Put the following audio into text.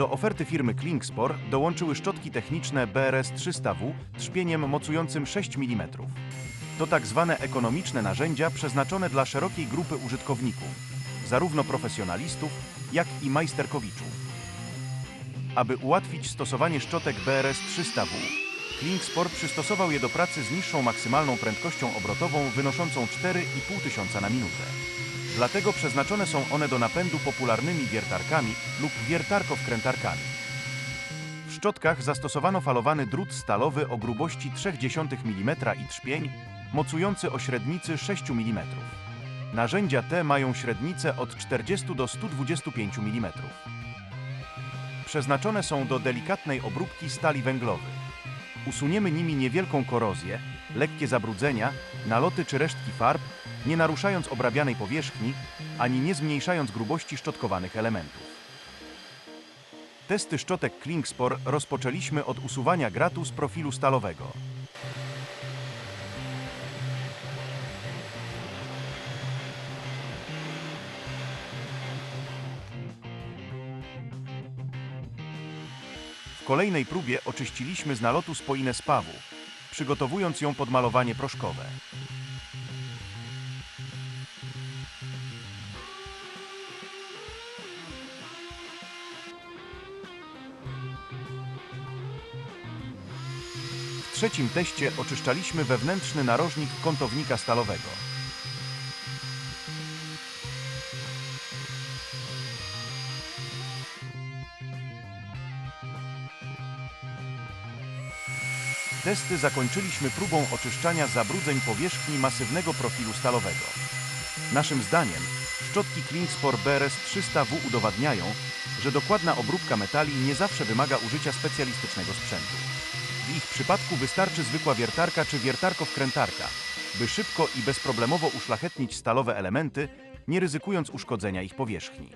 Do oferty firmy Klingspor dołączyły szczotki techniczne BRS 300W trzpieniem mocującym 6 mm. To tak zwane ekonomiczne narzędzia przeznaczone dla szerokiej grupy użytkowników, zarówno profesjonalistów, jak i majsterkowiczów. Aby ułatwić stosowanie szczotek BRS 300W, Klingspor przystosował je do pracy z niższą maksymalną prędkością obrotową wynoszącą 4,5 tysiąca na minutę. Dlatego przeznaczone są one do napędu popularnymi wiertarkami lub wiertarko-wkrętarkami. W szczotkach zastosowano falowany drut stalowy o grubości 0,3 mm i trzpień, mocujący o średnicy 6 mm. Narzędzia te mają średnicę od 40 do 125 mm. Przeznaczone są do delikatnej obróbki stali węglowych. Usuniemy nimi niewielką korozję, lekkie zabrudzenia, naloty czy resztki farb, nie naruszając obrabianej powierzchni, ani nie zmniejszając grubości szczotkowanych elementów. Testy szczotek Klingspor rozpoczęliśmy od usuwania gratu z profilu stalowego. W kolejnej próbie oczyściliśmy z nalotu spoinę spawu, przygotowując ją pod malowanie proszkowe. W trzecim teście oczyszczaliśmy wewnętrzny narożnik kątownika stalowego. Testy zakończyliśmy próbą oczyszczania zabrudzeń powierzchni masywnego profilu stalowego. Naszym zdaniem szczotki Klingspor BRS 300W udowadniają, że dokładna obróbka metali nie zawsze wymaga użycia specjalistycznego sprzętu. W ich przypadku wystarczy zwykła wiertarka czy wiertarko-wkrętarka, by szybko i bezproblemowo uszlachetnić stalowe elementy, nie ryzykując uszkodzenia ich powierzchni.